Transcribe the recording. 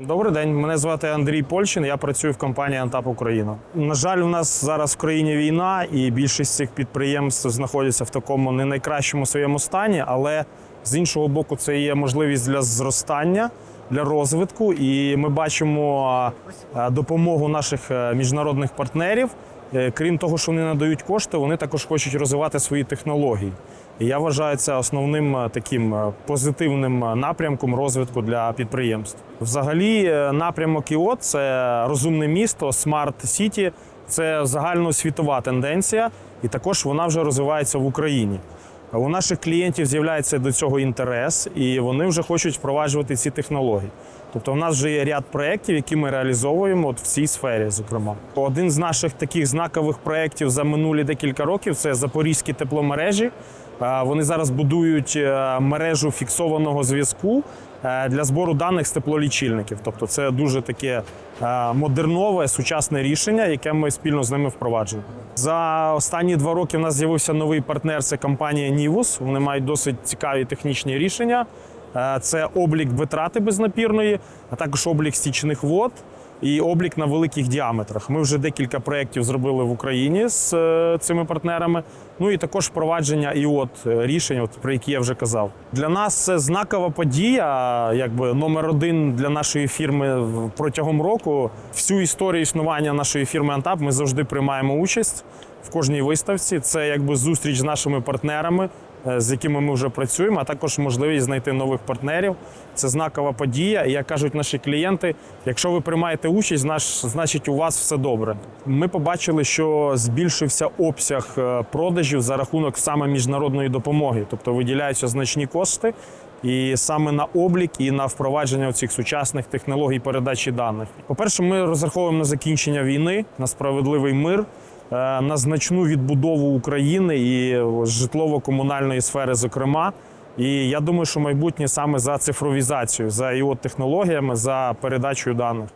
Добрий день, мене звати Андрій Польщин. Я працюю в компанії Антап Україна. На жаль, у нас зараз в країні війна, і більшість цих підприємств знаходяться в такому не найкращому своєму стані, але з іншого боку, це є можливість для зростання, для розвитку. І ми бачимо допомогу наших е, міжнародних партнерів. Е, Крім того, що вони надають кошти, вони також хочуть розвивати свої технології. І я вважаю це основним е, таким позитивним напрямком розвитку для підприємств. Взагалі, напрямок ІО – це розумне місто, смарт сіті. Це загальносвітова тенденція, і також вона вже розвивається в Україні. У наших клієнтів з'являється до цього інтерес, і вони вже хочуть впроваджувати ці технології. Тобто, в нас вже є ряд проєктів, які ми реалізовуємо от в цій сфері. Зокрема, один з наших таких знакових проєктів за минулі декілька років це запорізькі тепломережі. Вони зараз будують е, мережу фіксованого зв'язку е, для збору даних з теплолічильників. Тобто, це дуже таке е, модернове, сучасне рішення, яке ми спільно з ними впроваджуємо. За останні два роки в нас з'явився новий партнер. Це компанія Nivus. Вони мають досить цікаві технічні рішення. Це облік витрати безнапірної, а також облік стічних вод і облік на великих діаметрах. Ми вже декілька проєктів зробили в Україні з е, цими партнерами. Ну і також впровадження іот рішень, от про які я вже казав. Для нас це знакова подія, якби номер один для нашої фірми протягом року. Всю історію існування нашої фірми Антап ми завжди приймаємо участь в кожній виставці. Це якби зустріч з нашими партнерами, е, з якими ми вже працюємо, а також можливість знайти нових партнерів. Це знакова подія. І як кажуть наші клієнти, якщо ви приймаєте участь, значить у вас все добре. Ми побачили, що збільшився обсяг е, продажів за рахунок саме міжнародної допомоги, тобто виділяються значні кошти. І саме на облік і на впровадження цих сучасних технологій передачі даних. По-перше, ми розраховуємо на закінчення війни, на справедливий мир, на значну відбудову України і житлово-комунальної сфери, зокрема. І я думаю, що майбутнє саме за цифровізацію, за іот технологіями, за передачею даних.